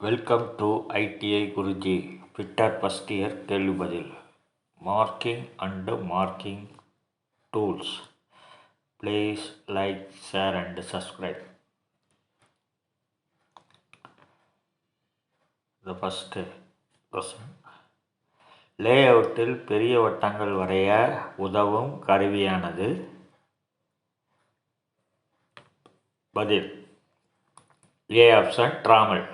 Welcome to ITI Guruji fitter first year கேள்வி பதில். Marking and marking tools please like share and subscribe the first question lay அவுட்டில் பெரிய வட்டங்கள் வரைய உதவும் கருவியானது? பதில். ஏ ஆப்ஷன் ட்ராமல்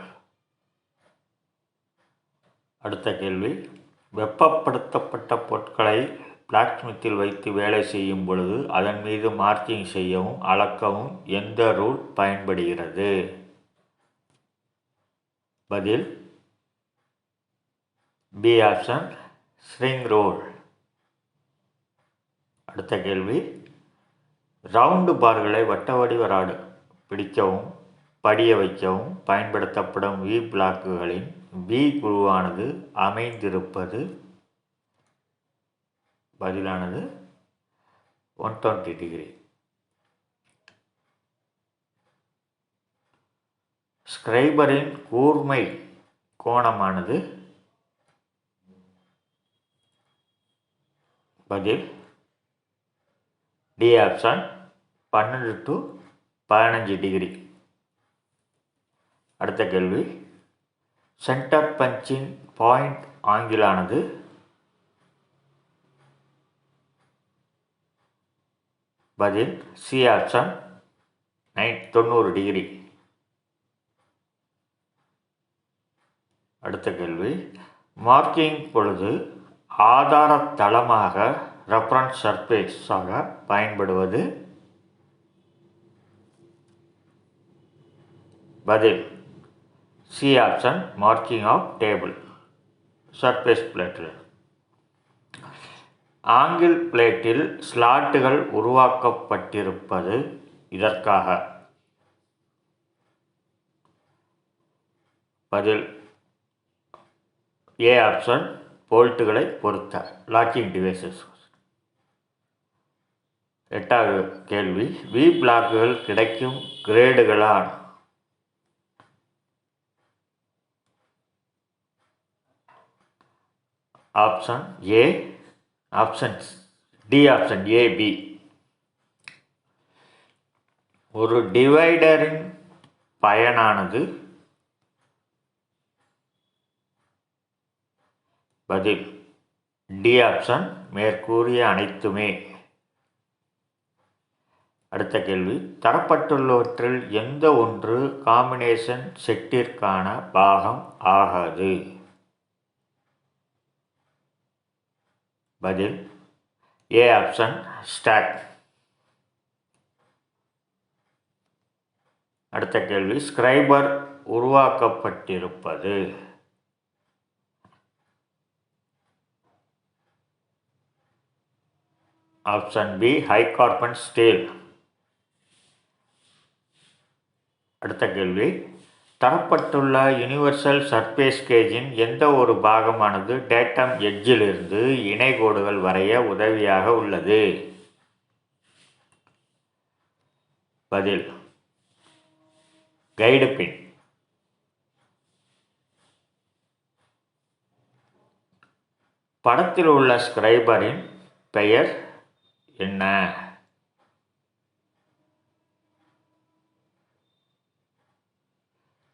அடுத்த கேள்வி. வெப்பப்படுத்தப்பட்ட பொருட்களை பிளாக்ஸ்மித்தில் வைத்து வேலை செய்யும் பொழுது அதன் மீது மார்க்கிங் செய்யவும் அளக்கவும் எந்த ரூல் பயன்படுகிறது? பதில் பி ஆப்ஷன் ஸ்ரிங் ரூல். அடுத்த கேள்வி ரவுண்டு பார்களை வட்ட வடிவ ராடு பிடிக்கவும் படிய வைக்கவும் பயன்படுத்தப்படும் வி பிளாக்குகளின் பி குழுவானது அமைந்திருப்பது பதிலானது ஒன் டுவெண்ட்டி டிகிரி ஸ்கிரைபரின் கூர்மை கோணமானது பதில் டி ஆப்ஷன் பன்னெண்டு டு பதினஞ்சு டிகிரி அடுத்த கேள்வி. சென்டர் பஞ்சின் பாயிண்ட் ஆங்கிலானது பதில் சி ஆப்ஷன் நைன் தொண்ணூறு டிகிரி. அடுத்த கேள்வி. மார்க்கிங் பொழுது ஆதார தளமாக ரெஃபரன்ஸ் சர்ஃபேஸாக பயன்படுவது? பதில் C option marking of table surface plate. Angle பிளேட்டில் ஸ்லாட்டுகள் உருவாக்கப்பட்டிருப்பது இதற்காக. பதில். ஏ ஆப்ஷன் போல்ட்டுகளை பொறுத்த லாக்கிங் டிவைசஸ் எட்டாவது கேள்வி. வி பிளாக்குகள் கிடைக்கும் கிரேடுகளான option A options D option A B ஒரு டிவைடரின் பயனானது பதில். டி ஆப்ஷன் மேற்கூறிய அனைத்துமே. அடுத்த கேள்வி. தரப்பட்டுள்ளவற்றில் எந்த ஒன்று காம்பினேஷன் செட்டிற்கான பாகம் ஆகாது? பதில் ஏ ஆப்ஷன் ஸ்டாக் அடுத்த கேள்வி scriber உருவாக்கப்பட்டிருப்பது. Option B high carbon steel அடுத்த கேள்வி தரப்பட்டுள்ள யூனிவர்சல் சர்ஃபேஸ் கேஜின் எந்த ஒரு பாகமானது டேட்டம் எட்ஜிலிருந்து இணைகோடுகள் வரைய உதவியாக உள்ளது? பதில். கைடு பின் படத்தில் உள்ள ஸ்கிரைபரின் பெயர் என்ன?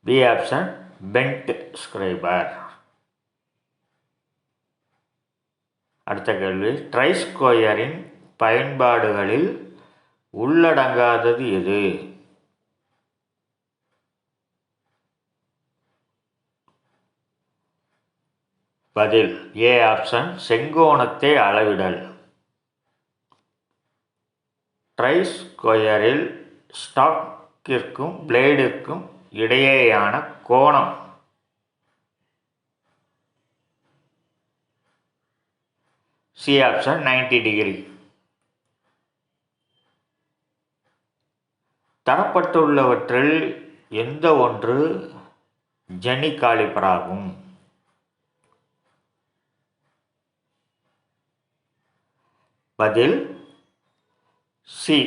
பி ஆப்ஷன் பென்ட் ஸ்கிரைபர் அடுத்த கேள்வி ட்ரைஸ்கொயரின் பயன்பாடுகளில் உள்ளடங்காதது எது? பதில் ஏ ஆப்ஷன் செங்கோணத்தை அளவிடல். ட்ரைஸ்கொயரில் ஸ்டாக்கிற்கும் பிளேடிற்கும் இடையேயான கோணம். சி ஆப்ஷன் நைன்டி டிகிரி தரப்பட்டுள்ளவற்றில் எந்த ஒன்று ஜெனி காலிபராகும் பதில் சி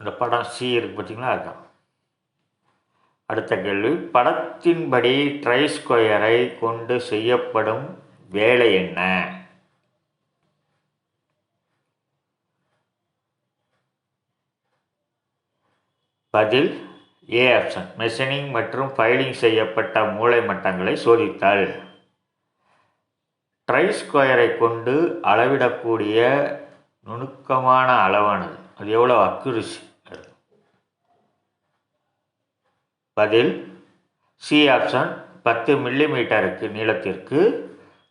இந்த படம் சி இருக்கு பார்த்தீங்களா அதுதான். அடுத்த கேள்வி. படத்தின்படி ட்ரை ஸ்கொயரை கொண்டு செய்யப்படும் வேலை என்ன? பதில் ஏ ஆப்ஷன் மெஷினிங் மற்றும் ஃபைலிங் செய்யப்பட்ட மூளை மட்டங்களை சோதித்தல். ட்ரை ஸ்கொயரை கொண்டு அளவிடக்கூடிய நுணுக்கமான அளவானது. அது எவ்வளோ அக்குரிசி பதில் சி ஆப்ஷன் பத்து மில்லிமீட்டருக்கு நீளத்திற்கு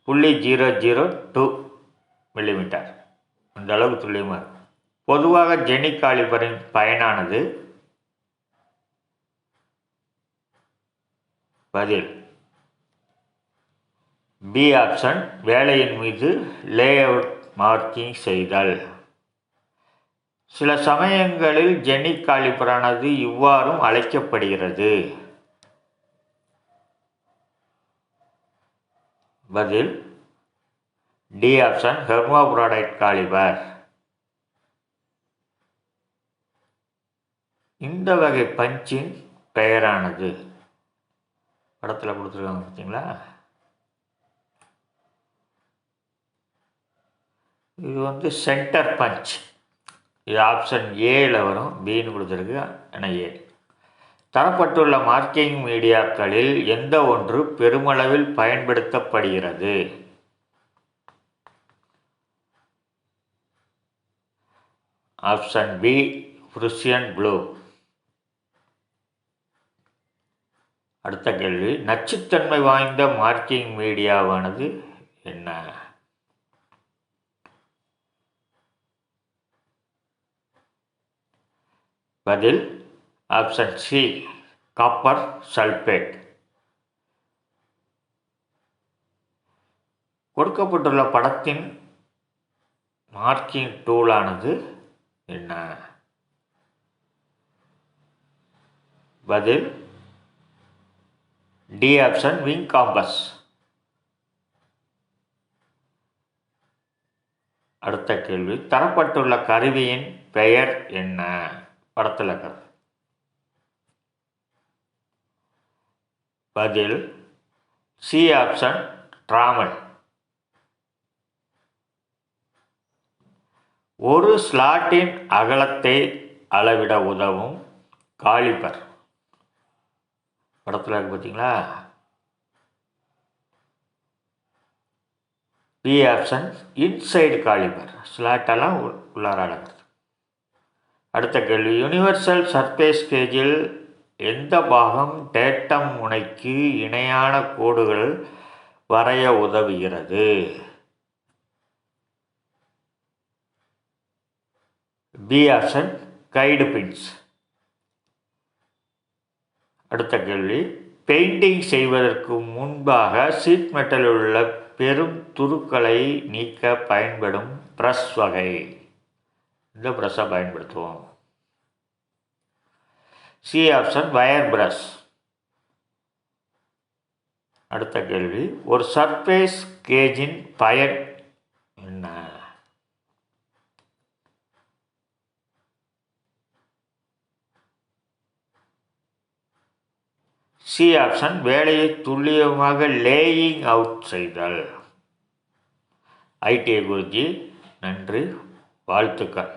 புள்ளி ஜீரோ ஜீரோ டூ மில்லிமீட்டர் அந்த அளவுக்கு துல்லியமாக இருக்கும். பொதுவாக ஜெனி காலிபரின் பயனானது பதில் பி ஆப்ஷன் வேலையின் மீது லே அவுட் மார்க்கிங் செய்தல். சில சமயங்களில் ஜெனி காலிபரானது இவ்வாறும் அழைக்கப்படுகிறது. பதில் டி. Option ஹெர்மோப்ராடைட் caliper. இந்த வகை பஞ்சின் பெயரானது. படத்தில் கொடுத்துருக்காங்க பார்த்தீங்களா இது வந்து சென்டர் பஞ்ச். இது ஆப்ஷன் ஏயில் வரும் பின்னு கொடுத்துருக்கு என ஏ தரப்பட்டுள்ள மார்க்கிங் மீடியாக்களில் எந்த ஒன்று பெருமளவில் பயன்படுத்தப்படுகிறது? ஆப்ஷன் பி புருஷியன் ப்ளூ அடுத்த கேள்வி நச்சுத்தன்மை வாய்ந்த மார்க்கிங் மீடியாவானது என்ன? பதில் ஆப்ஷன் சி காப்பர் சல்பேட் கொடுக்கப்பட்டுள்ள படத்தின் மார்க்கிங் டூலானது என்ன? பதில் டி ஆப்ஷன் விங் காம்பஸ் அடுத்த கேள்வி தரப்பட்டுள்ள கருவியின் பெயர் என்ன? படத்தில் பதில் சி ஆப்ஷன் டிராமல் ஒரு ஸ்லாட்டின் அகலத்தை அளவிட உதவும் காலிபர் படத்தில் இருக்கு பார்த்தீங்களா பி ஆப்ஷன் இன்சைடு காலிபர் ஸ்லாட்டெல்லாம் உள்ளார அளவு அடுத்த கேள்வி. யூனிவர்சல் சர்ஃபேஸ் கேஜில் எந்த பாகம் டேட்டம் முனைக்கு இணையான கோடுகள் வரைய உதவுகிறது? பி ஆப்ஷன் கைடு பின்ஸ் அடுத்த கேள்வி. பெயிண்டிங் செய்வதற்கு முன்பாக சீட் மெட்டலில் உள்ள பெரும் துருக்களை நீக்க பயன்படும் ப்ரஸ் வகை. இந்த ப்ரஷ்ஷை பயன்படுத்துவோம். சி ஆப்ஷன் வயர் ப்ரஷ் அடுத்த கேள்வி ஒரு சர்ஃபேஸ் கேஜின் பயன் என்ன? சி ஆப்ஷன் வேலையை துல்லியமாக லேயிங் அவுட் செய்தல். ஐடிஐ குருஜி நன்றி வாழ்த்துக்கள்.